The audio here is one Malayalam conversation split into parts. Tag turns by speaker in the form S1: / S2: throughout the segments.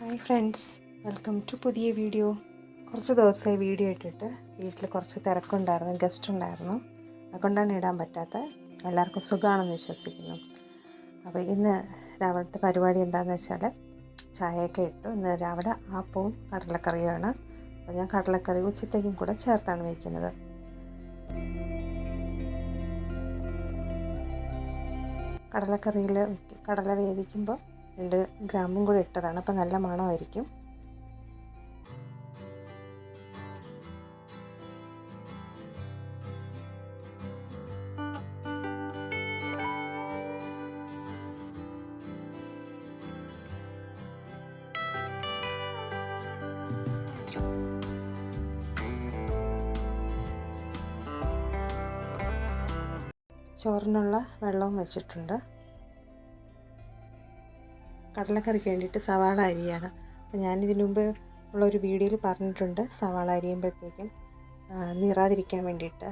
S1: ഹായ് ഫ്രണ്ട്സ് വെൽക്കം ടു പുതിയ വീഡിയോ. കുറച്ച് ദിവസമായി വീഡിയോ ഇട്ടിട്ട് വീട്ടിൽ കുറച്ച് തിരക്കുണ്ടായിരുന്നു ഗസ്റ്റ് ഉണ്ടായിരുന്നു. അതുകൊണ്ടാണ് ഇടാൻ പറ്റാത്ത എല്ലാവർക്കും സുഖമാണെന്ന് വിശ്വസിക്കുന്നു. അപ്പോൾ ഇന്ന് രാവിലത്തെ പരിപാടി എന്താണെന്ന് വെച്ചാൽ ചായയൊക്കെ ഇട്ടു. ഇന്ന് രാവിലെ ആപ്പവും കടലക്കറിയുമാണ്. അപ്പോൾ ഞാൻ കടലക്കറി ഉച്ചത്തേക്കും കൂടെ ചേർത്താണ് വയ്ക്കുന്നത് കടലക്കറിയിൽ കടല വേവിക്കുമ്പോൾ രണ്ട് ഗ്രാമ്പും കൂടി ഇട്ടതാണ്. അപ്പോൾ നല്ല മണമായിരിക്കും. ചോറിനുള്ള വെള്ളവും വെച്ചിട്ടുണ്ട്. കടലക്കറിക്ക് വേണ്ടിയിട്ട് സവാള അരിയാണ്. അപ്പോൾ ഞാനിതിനു മുമ്പ് ഉള്ളൊരു വീഡിയോയിൽ പറഞ്ഞിട്ടുണ്ട് സവാള അരിയുമ്പോഴത്തേക്കും നീറാതിരിക്കാൻ വേണ്ടിയിട്ട്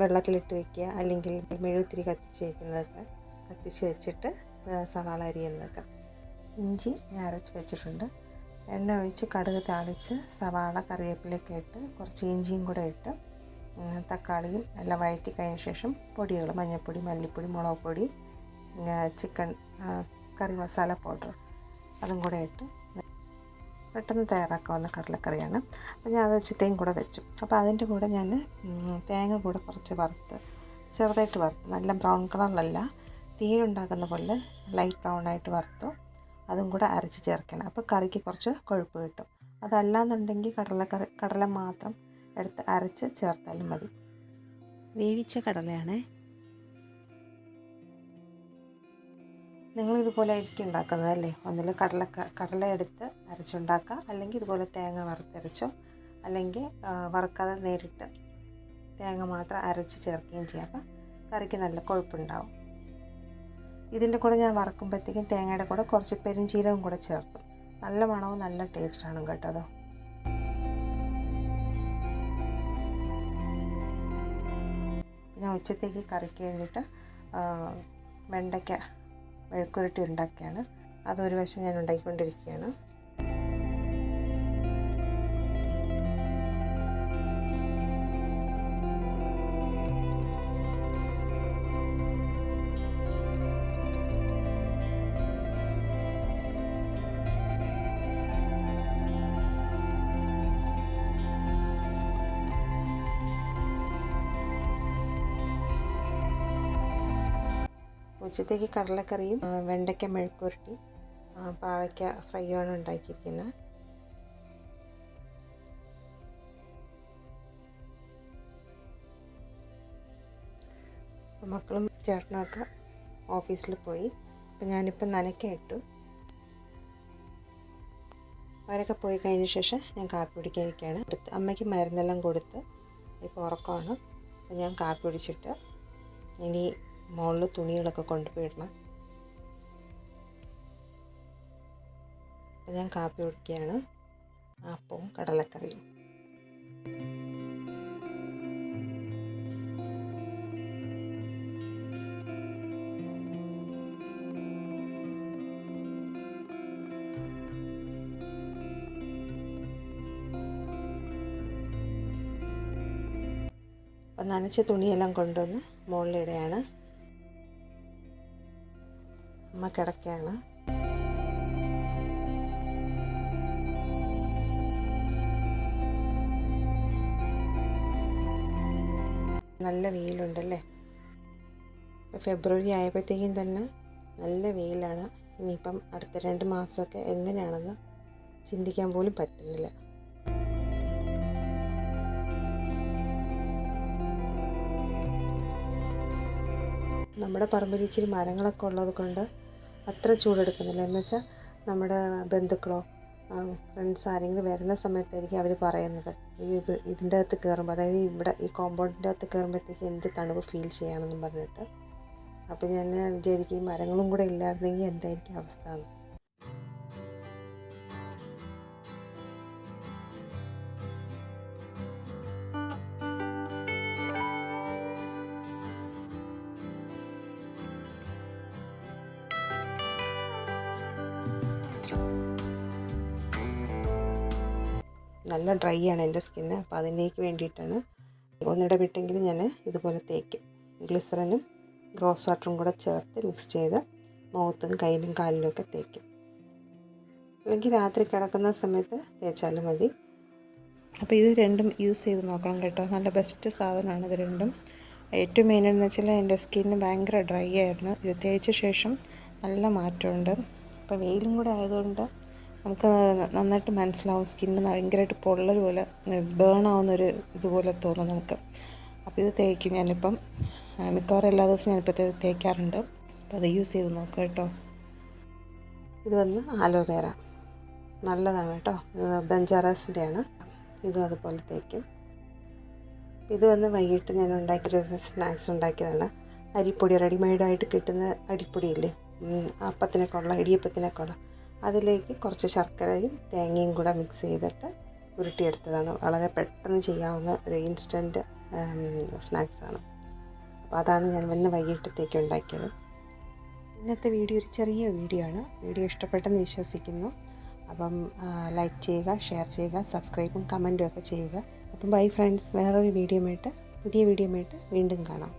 S1: വെള്ളത്തിലിട്ട് വെക്കുക അല്ലെങ്കിൽ മെഴുകുത്തിരി കത്തിച്ച് വയ്ക്കുന്നതൊക്കെ കത്തിച്ച് വെച്ചിട്ട് സവാള അരിയുന്നതൊക്കെ. ഇഞ്ചി ഞാൻ അരച്ച് വെച്ചിട്ടുണ്ട്. എണ്ണ ഒഴിച്ച് കടുക് താളിച്ച് സവാള കറിവേപ്പിലൊക്കെ ഇട്ട് കുറച്ച് ഇഞ്ചിയും കൂടെ ഇട്ട് തക്കാളിയും എല്ലാം വഴറ്റി കഴിഞ്ഞ ശേഷം പൊടികൾ മഞ്ഞൾപ്പൊടി മല്ലിപ്പൊടി മുളക് പൊടി ചിക്കൻ കറി മസാല പൗഡർ അതും കൂടെ ഇട്ട് പെട്ടെന്ന് തയ്യാറാക്കാവുന്ന കടലക്കറിയാണ്. അപ്പോൾ ഞാൻ അത് ചിത്തയും കൂടെ വെച്ചു. അപ്പോൾ അതിന്റെ കൂടെ ഞാൻ തേങ്ങ കൂടെ കുറച്ച് വറുത്ത് ചെറുതായിട്ട് വറുത്ത് നല്ല ബ്രൗൺ കളറിലല്ല തീരുണ്ടാക്കുന്ന പോലെ ലൈറ്റ് ബ്രൗൺ ആയിട്ട് വറുത്തു അതും കൂടെ അരച്ച് ചേർക്കണം. അപ്പോൾ കറിക്ക് കുറച്ച് കൊഴുപ്പ് കിട്ടും. അതല്ലാന്നുണ്ടെങ്കിൽ കടലക്കറി കടല മാത്രം എടുത്ത് അരച്ച് ചേർത്താലും മതി. വേവിച്ച കടലയാണേ നിങ്ങൾ ഇതുപോലെ ആയിരിക്കും ഉണ്ടാക്കുന്നത് അല്ലേ? ഒന്നിൽ കടലക്ക കടല എടുത്ത് അരച്ചുണ്ടാക്കുക അല്ലെങ്കിൽ ഇതുപോലെ തേങ്ങ വറുത്തരച്ചോ അല്ലെങ്കിൽ വറുക്കാതെ നേരിട്ട് തേങ്ങ മാത്രം അരച്ച് ചേർക്കുകയും ചെയ്യാം. അപ്പം കറിക്ക് നല്ല കൊഴുപ്പുണ്ടാവും. ഇതിന്റെ കൂടെ ഞാൻ വറക്കുമ്പോഴത്തേക്കും തേങ്ങയുടെ കൂടെ കുറച്ച് പെരുംജീരകം കൂടെ ചേർത്തു. നല്ല മണവും നല്ല ടേസ്റ്റാണ് കേട്ടോ ഞാൻ ഉച്ചത്തേക്ക് കറിക്ക് വേണ്ടിയിട്ട് വെണ്ടയ്ക്ക മെഴുക്കുരുട്ടി ഉണ്ടാക്കിയാണ്. അതൊരു വശം ഞാൻ ഉണ്ടാക്കിക്കൊണ്ടിരിക്കുകയാണ്. ഉച്ചത്തേക്ക് കടലക്കറിയും വെണ്ടയ്ക്ക മെഴുക്കുരുട്ടി പാവയ്ക്ക ഫ്രൈയാണ് ഉണ്ടാക്കിയിരിക്കുന്നത്. മക്കളും ചേട്ടനൊക്കെ ഓഫീസിൽ പോയി. അപ്പം ഞാനിപ്പം നനയ്ക്ക ഇട്ടു. അവരൊക്കെ പോയി കഴിഞ്ഞ ശേഷം ഞാൻ കാപ്പി കുടിക്കാനിരിക്കുകയാണ്. അടുത്ത് അമ്മയ്ക്ക് മരുന്നെല്ലാം കൊടുത്ത് ഇപ്പോൾ ഉറക്കമാണ്. അപ്പം ഞാൻ കാപ്പി കുടിച്ചിട്ട് ഇനി മുകളിൽ തുണികളൊക്കെ കൊണ്ടുപോയിടണം. ഇടണം ഞാൻ കാപ്പി കുടിക്കുകയാണ്. അപ്പവും കടലക്കറിയും. അപ്പം നനച്ച തുണിയെല്ലാം കൊണ്ടുവന്ന് മുകളിലിടുകയാണ് അമ്മ കിടക്കുകയാണ് നല്ല വെയിലുണ്ടല്ലേ? ഫെബ്രുവരി ആയപ്പോഴത്തേക്കും തന്നെ നല്ല വെയിലാണ്. ഇനിയിപ്പം അടുത്ത രണ്ട് മാസമൊക്കെ എങ്ങനെയാണെന്ന് ചിന്തിക്കാൻ പോലും പറ്റുന്നില്ല. നമ്മുടെ പറമ്പിൽ ഇച്ചിരി മരങ്ങളൊക്കെ ഉള്ളത് കൊണ്ട് അത്ര ചൂടെടുക്കുന്നില്ല. എന്ന് വെച്ചാൽ നമ്മുടെ ബന്ധുക്കളോ ഫ്രണ്ട്സ് ആരെങ്കിലും വരുന്ന സമയത്തായിരിക്കും അവർ പറയുന്നത്. ഈ ഇതിന്റെ അകത്ത് കയറുമ്പോൾ അതായത് ഇവിടെ ഈ കോമ്പൗണ്ടിന്റെ അകത്ത് കയറുമ്പോഴത്തേക്ക് എന്ത് തണുപ്പ് ഫീൽ ചെയ്യണമെന്നും പറഞ്ഞിട്ട്. അപ്പോൾ ഞാൻ വിചാരിക്കും മരങ്ങളും കൂടെ ഇല്ലായിരുന്നെങ്കിൽ എന്തായിരിക്കും അവസ്ഥ എന്ന് നല്ല ഡ്രൈ ആണ് എന്റെ സ്കിന്ന്. അപ്പോൾ അതിലേക്ക് വേണ്ടിയിട്ടാണ് ഒന്നിടവിട്ടെങ്കിൽ ഞാൻ ഇതുപോലെ തേക്കും ഗ്ലിസറിനും ഗ്രോസ് വാട്ടറും കൂടെ ചേർത്ത് മിക്സ് ചെയ്ത് മുഖത്തും കയ്യിലും കാലിലും ഒക്കെ തേക്കും. അല്ലെങ്കിൽ രാത്രി കിടക്കുന്ന സമയത്ത് തേച്ചാലും മതി. അപ്പോൾ ഇത് രണ്ടും യൂസ് ചെയ്ത് നോക്കണം കേട്ടോ. നല്ല ബെസ്റ്റ് സാധനമാണ് ഇത് രണ്ടും. ഏറ്റവും മെയിൻ എന്ന് വെച്ചാൽ എന്റെ സ്കിന്ന് ഭയങ്കര ഡ്രൈ ആയിരുന്നു. ഇത് തേച്ച ശേഷം നല്ല മാറ്റമുണ്ട്. അപ്പോൾ വെയിലും കൂടെ ആയതുകൊണ്ട് നമുക്ക് നന്നായിട്ട് മനസ്സിലാവും. സ്കിന്ന് ഭയങ്കരമായിട്ട് പൊള്ളൽ പോലെ ബേൺ ആവുന്നൊരു ഇതുപോലെ തോന്നും നമുക്ക്. അപ്പോൾ ഇത് തേക്കും ഞാനിപ്പം. മിക്കവാറും എല്ലാ ദിവസവും ഞാനിപ്പോൾ തേക്കാറുണ്ട്. അപ്പോൾ അത് യൂസ് ചെയ്ത് നോക്കാം കേട്ടോ. ഇത് വന്ന് ആലോവേര. നല്ലതാണ് കേട്ടോ. ഇത് ബെഞ്ചാറാസിന്റെയാണ് ഇതും അതുപോലെ തേക്കും. ഇത് വന്ന് വൈകിട്ട് ഞാൻ ഉണ്ടാക്കിയൊരു സ്നാക്സ് ഉണ്ടാക്കിയതാണ്. അരിപ്പൊടി റെഡിമെയ്ഡായിട്ട് കിട്ടുന്ന അരിപ്പൊടിയില്ലേ? അപ്പത്തിനൊക്കെ ഉള്ള ഇടിയപ്പത്തിനൊക്കെ ഉള്ള അതിലേക്ക് കുറച്ച് ശർക്കരയും തേങ്ങയും കൂടെ മിക്സ് ചെയ്തിട്ട് ഉരുട്ടിയെടുത്തതാണ്. വളരെ പെട്ടെന്ന് ചെയ്യാവുന്ന ഒരു ഇൻസ്റ്റന്റ് സ്നാക്സാണ് അപ്പോൾ അതാണ് ഞാൻ വന്ന് വൈകിട്ടത്തേക്ക് ഉണ്ടാക്കിയത്. ഇന്നത്തെ വീഡിയോ ഒരു ചെറിയ വീഡിയോ ആണ്. വീഡിയോ ഇഷ്ടപ്പെട്ടെന്ന് വിശ്വസിക്കുന്നു. അപ്പം ലൈക്ക് ചെയ്യുക ഷെയർ ചെയ്യുക സബ്സ്ക്രൈബും കമന്റും ഒക്കെ ചെയ്യുക. അപ്പം ബൈ ഫ്രണ്ട്സ് വേറൊരു വീഡിയോ ആയിട്ട് പുതിയ വീഡിയോ ആയിട്ട് വീണ്ടും കാണാം.